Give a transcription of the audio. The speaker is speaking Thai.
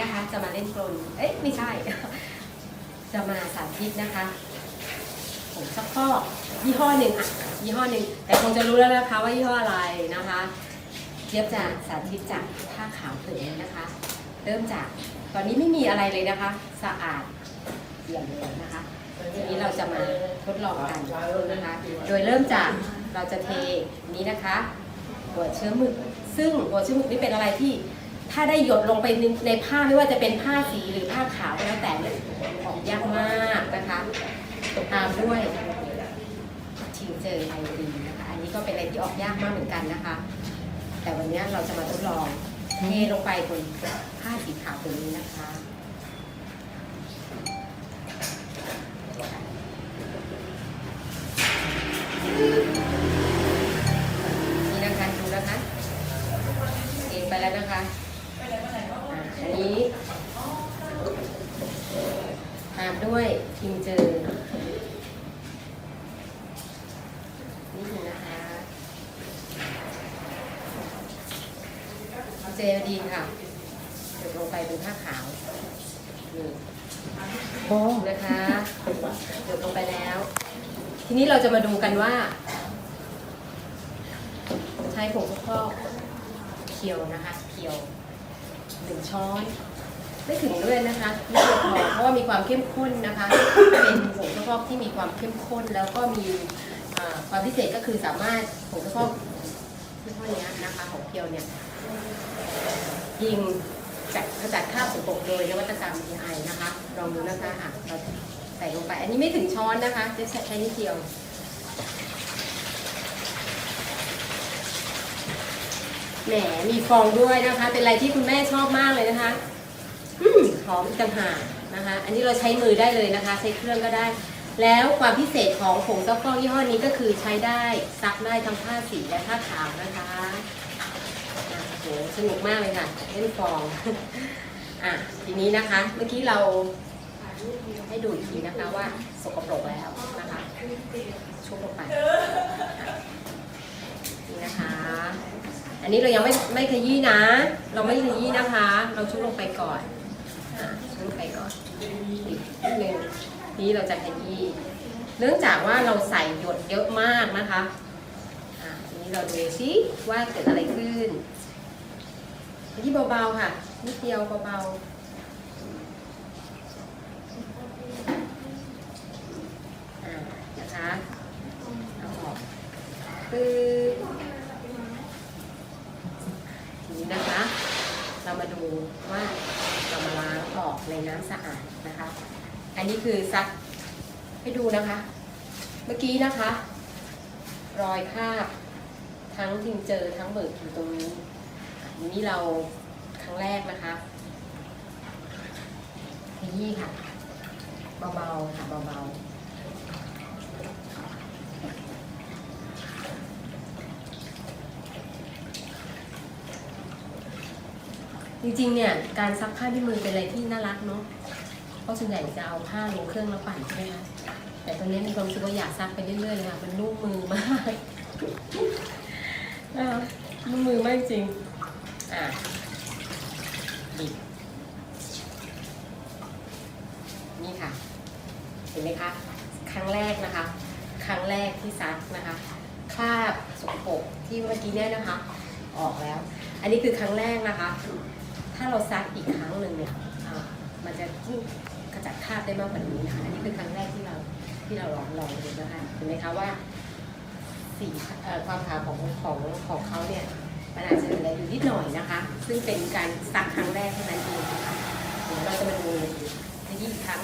นะคะ จะมาเล่นกลนเอ๊ะไม่ใช่ จะมาสาธิตนะคะ ผมซักฟอกยี่ห้อหนึ่งอะยี่ห้อหนึ่งแต่คงจะรู้แล้วนะคะว่ายี่ห้ออะไรนะคะเทียบจากสาธิตจากผ้าขาวผืนนี้นะคะ เริ่มจากตอนนี้ไม่มีอะไรเลยนะคะ สะอาดเยี่ยมเลยนะคะทีนี้เราจะมาทดลองกันนะคะ โดยเริ่มจากเราจะเทนี้นะคะหัวเชื้อหมึก ซึ่งหัวเชื้อหมึกนี่เป็นอะไรที่ ถ้าได้หยดลงไปในผ้าไม่ว่าจะเป็นผ้าสีหรือผ้าขาวก็แล้วแต่เนี่ยออกยากมากนะคะตามด้วยทิงเจอไอรีนนะคะอันนี้ก็เป็นอะไรที่ออกยากมากเหมือนกันนะคะ แต่วันนี้เราจะมาทดลองเทลงไปบนผ้าสีขาวตัวนี้นะคะนี่นะคะดูนะคะเองไปแล้วนะคะ อ่าอันนี้ตามด้วยทิงเจอนี่คือนะคะทิงเจอดีค่ะเดี๋ยวลงไปบนผ้าขาว นี่โอ้นะคะเดี๋ยวลงไปแล้ว ทีนี้เราจะมาดูกันว่า ใช้ผงซักฟอกเคียวนะคะเคียวหนึ่ง ช้อน ไม่ถึงด้วยนะคะไม่เพียงพอเพราะว่ามีความเข้มข้นนะคะ เป็นผงซักฟอกที่มีความเข้มข้นแล้วก็มีความพิเศษก็คือสามารถผงซักฟอกที่ห้อนี้นะคะของเคียวเนี่ยยิงจัดขจัดคราบสกปรกโดยนวัตกรรม AI นะคะลองดูนะคะอะเราใส่ลงไป อันนี้ไม่ถึงช้อนนะคะจะใช้นิดเดียว แหมมีฟองด้วยนะคะ เป็นอะไรที่คุณแม่ชอบมากเลยนะคะอืมหอมอีกต่างหากนะคะ อันนี้เราใช้มือได้เลยนะคะ ใช้เครื่องก็ได้ แล้วความพิเศษของผงซักฟอกยี่ห้อนี้ก็คือใช้ได้ซักได้ทั้งผ้าสีและผ้าขาวนะคะอะโหสนุกมากเลยค่ะเล่นฟองอะทีนี้นะคะ เมื่อกี้เราให้ดูอีกทีนะคะว่าสกปรกแล้วนะคะชุบลงไปอะนี่นะคะ นนี้เรายังไม่ไม่ขยี้นะ เราไม่ขยี้นะคะ เราชุบลงไปก่อนอชุบลงไปก่อนอีกนิดนึงนี้เราจะขยี้เนื่องจากว่าเราใส่หยดเยอะมากนะคะอะทีนี้เราดูซิว่าเกิดอะไรขึ้นขยี้เบาๆค่ะนิดเดียวเบาๆอะนะคะเอาออกปึ๊บ ที นี้นะคะ เรามาดูว่าเรามาล้างออกในน้ำสะอาดนะคะ อันนี้คือซักให้ดูนะคะ เมื่อกี้นะคะ รอยคราบทั้งทิงเจอทั้งเบิกอยู่ตรงนี้อันนี้เราครั้งแรกนะคะขยี้ค่ะเบาๆค่ะเบาๆ ริงๆเนี่ยการซักผ้าด้วยมือเป็นอะไรที่น่ารักเนาะเพราะส่วนใหญ่จะเอาผ้าลงเครื่องแล้วปั่นใช่ไหมคะแต่ตอนนี้มีความรู้สึกว่าอยากซักไปเรื่อยๆเลยค่ะมันนุ่มมือมากนุ่มมือมากจริงอะบิดนี่ค่ะ เห็นไหมคะ ครั้งแรกนะคะ ครั้งแรกที่ซักนะคะคราบสกปรกที่เมื่อกี้เนี่ยนะคะ ออกแล้ว อันนี้คือครั้งแรกนะคะ ถ้าเราซักอีกครั้งหนึ่งเนี่ยอ่ามันจะยิ่งขจัดคราบได้มากกว่านี้นะคะอันนี้คือครั้งแรกที่เราที่เราลองลองดูนะคะเห็นไหมคะว่าสีเอ่อความขาวของของของเขาเนี่ยมันอาจจะเหลืออยู่นิดหน่อยนะคะ ซึ่งเป็นการซักครั้งแรกเท่านั้นเองเดี๋ยวเราจะมาดูในยี่ครั้ง